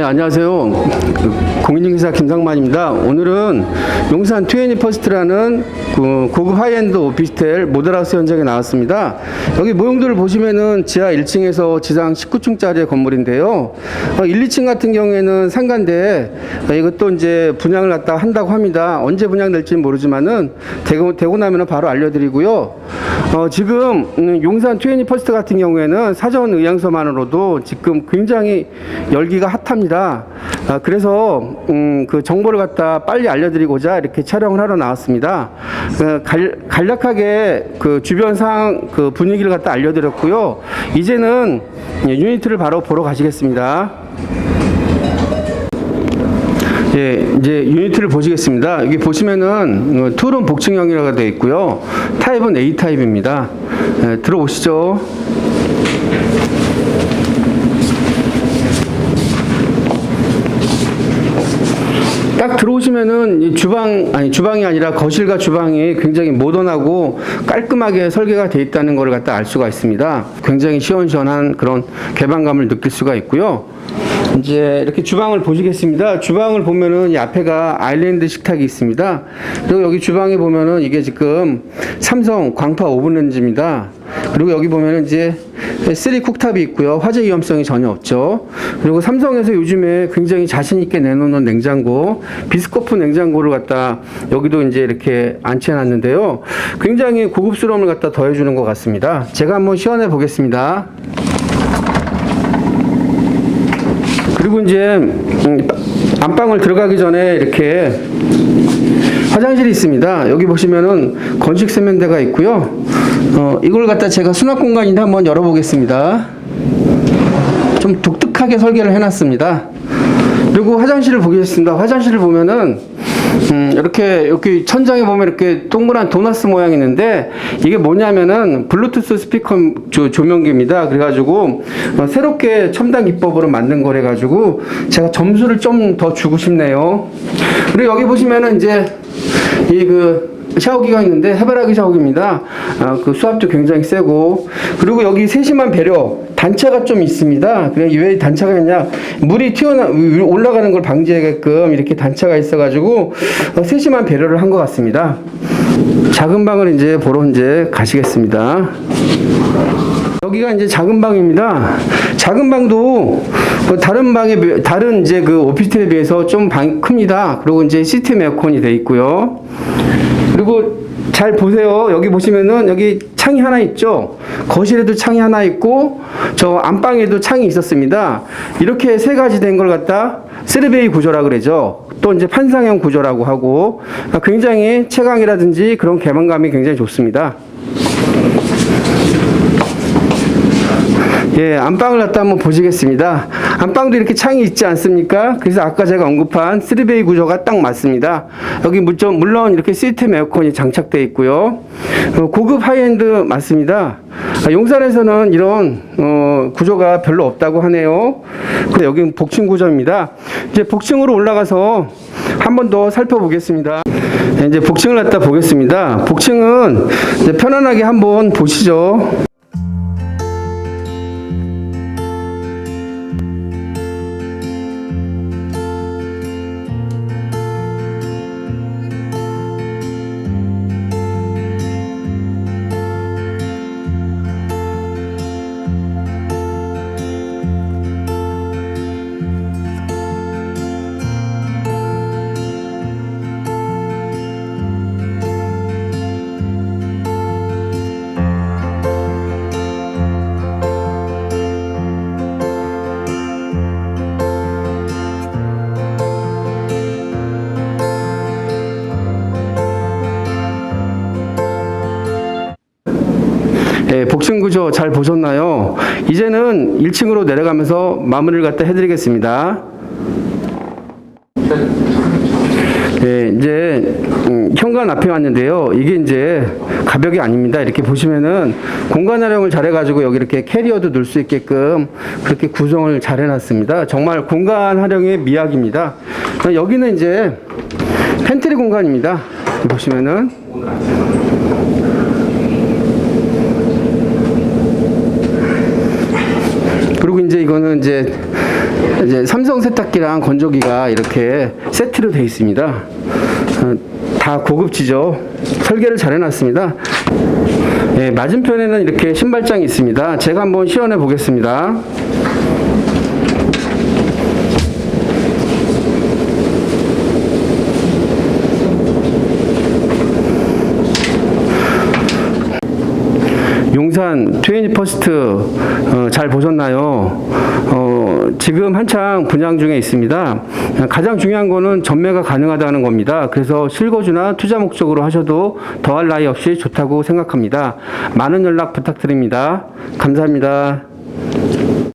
예, 안녕하세요. 그 공인중개사 김상만입니다. 오늘은 용산 트웨니 퍼스트라는 그 고급 하이엔드 오피스텔 모델하우스 현장에 나왔습니다. 여기 모형들을 보시면은 지하 1층에서 지상 19층짜리 건물인데요. 어, 1, 2층 같은 경우에는 상가인데 어, 이것도 이제 분양을 갖다 한다고 합니다. 언제 분양될지는 모르지만은 되고, 되고 나면은 바로 알려드리고요. 어, 지금 음, 용산 트웨니 퍼스트 같은 경우에는 사전 의향서만으로도 지금 굉장히 열기가 핫합니다. 아, 그래서 음, 그 정보를 갖다 빨리 알려드리고자 이렇게 촬영을 하러 나왔습니다. 어, 간, 그 주변 상황 그 분위기를 갖다 알려드렸고요. 이제는 유니트를 바로 보러 가시겠습니다. 예, 이제 유니트를 보시겠습니다. 여기 보시면은 어, 투룸 복층형이라고 되어 있고요. 타입은 A 타입입니다. 예, 들어오시죠. 딱 들어오시면은 이 주방 아니 주방이 아니라 거실과 주방이 굉장히 모던하고 깔끔하게 설계가 돼 있다는 걸 갖다 알 수가 있습니다. 굉장히 시원시원한 그런 개방감을 느낄 수가 있고요. 이제 이렇게 주방을 보시겠습니다. 주방을 보면은 이 앞에가 아일랜드 식탁이 있습니다. 그리고 여기 주방에 보면은 이게 지금 삼성 광파 오븐 렌즈입니다. 그리고 여기 보면은 이제 쓰리 쿡탑이 있고요. 화재 위험성이 전혀 없죠. 그리고 삼성에서 요즘에 굉장히 자신 있게 내놓는 냉장고, 비스코프 냉장고를 갖다 여기도 이제 이렇게 안치해 놨는데요. 굉장히 고급스러움을 갖다 더해 주는 것 같습니다. 제가 한번 시연해 보겠습니다. 그리고 이제 음, 안방을 들어가기 전에 이렇게 화장실이 있습니다. 여기 보시면은 건식 세면대가 있고요. 어, 이걸 갖다 제가 수납 공간인데 한번 열어보겠습니다. 좀 독특하게 설계를 해놨습니다. 그리고 화장실을 보겠습니다. 화장실을 보면은 음, 이렇게 여기 천장에 보면 이렇게 동그란 도나스 모양이 있는데 이게 뭐냐면은 블루투스 스피커 조, 조명기입니다. 그래가지고 어, 새롭게 첨단 기법으로 만든 거래 가지고 제가 점수를 좀 더 주고 싶네요. 그리고 여기 보시면은 이제 이그 샤워기가 있는데 해바라기 샤워기입니다. 아, 그 수압도 굉장히 세고 그리고 여기 세심한 배려 단차가 좀 있습니다. 그래 왜 단차가 있냐? 물이 튀어나 위- 올라가는 걸 방지하게끔 이렇게 단차가 있어가지고 어, 세심한 배려를 한 것 같습니다. 작은 방을 이제 보러 이제 가시겠습니다. 여기가 이제 작은 방입니다. 작은 방도 그 다른 방에 비- 다른 이제 그 오피스텔에 비해서 좀 방 큽니다. 그리고 이제 시스템 에어컨이 돼 있고요. 그리고 잘 보세요. 여기 보시면은 여기 창이 하나 있죠. 거실에도 창이 하나 있고 저 안방에도 창이 있었습니다. 이렇게 세 가지 된 걸 갖다 쓰리베이 구조라 그러죠. 또 이제 판상형 구조라고 하고 굉장히 채광이라든지 그런 개방감이 굉장히 좋습니다. 예, 안방을 갖다 한번 보시겠습니다. 안방도 이렇게 창이 있지 않습니까? 그래서 아까 제가 언급한 3베이 구조가 딱 맞습니다. 여기 물론, 물론 이렇게 시스템 에어컨이 장착되어 있고요. 어, 고급 하이엔드 맞습니다. 아, 용산에서는 이런 어, 구조가 별로 없다고 하네요. 그래 여기는 복층 구조입니다. 이제 복층으로 올라가서 한 번 더 살펴보겠습니다. 네, 이제 복층을 갖다 보겠습니다. 복층은 편안하게 한번 보시죠. 예, 복층 구조 잘 보셨나요? 이제는 1층으로 내려가면서 마무리를 갖다 해드리겠습니다. 예, 이제 음, 현관 앞에 왔는데요. 이게 이제 가벽이 아닙니다. 이렇게 보시면은 공간 활용을 잘해가지고 여기 이렇게 캐리어도 넣을 수 있게끔 그렇게 구성을 잘 해놨습니다. 정말 공간 활용의 미학입니다. 여기는 이제 팬트리 공간입니다. 보시면은 이제 이거는 이제 이제 삼성 세탁기랑 건조기가 이렇게 세트로 되어 있습니다. 어, 다 고급지죠. 설계를 잘 해놨습니다. 예, 맞은편에는 이렇게 신발장이 있습니다. 제가 한번 시연해 보겠습니다. 용산 트웨니 퍼스트 어, 잘 보셨나요? 어, 지금 한창 분양 중에 있습니다. 가장 중요한 거는 전매가 가능하다는 겁니다. 그래서 실거주나 투자 목적으로 하셔도 더할 나위 없이 좋다고 생각합니다. 많은 연락 부탁드립니다. 감사합니다.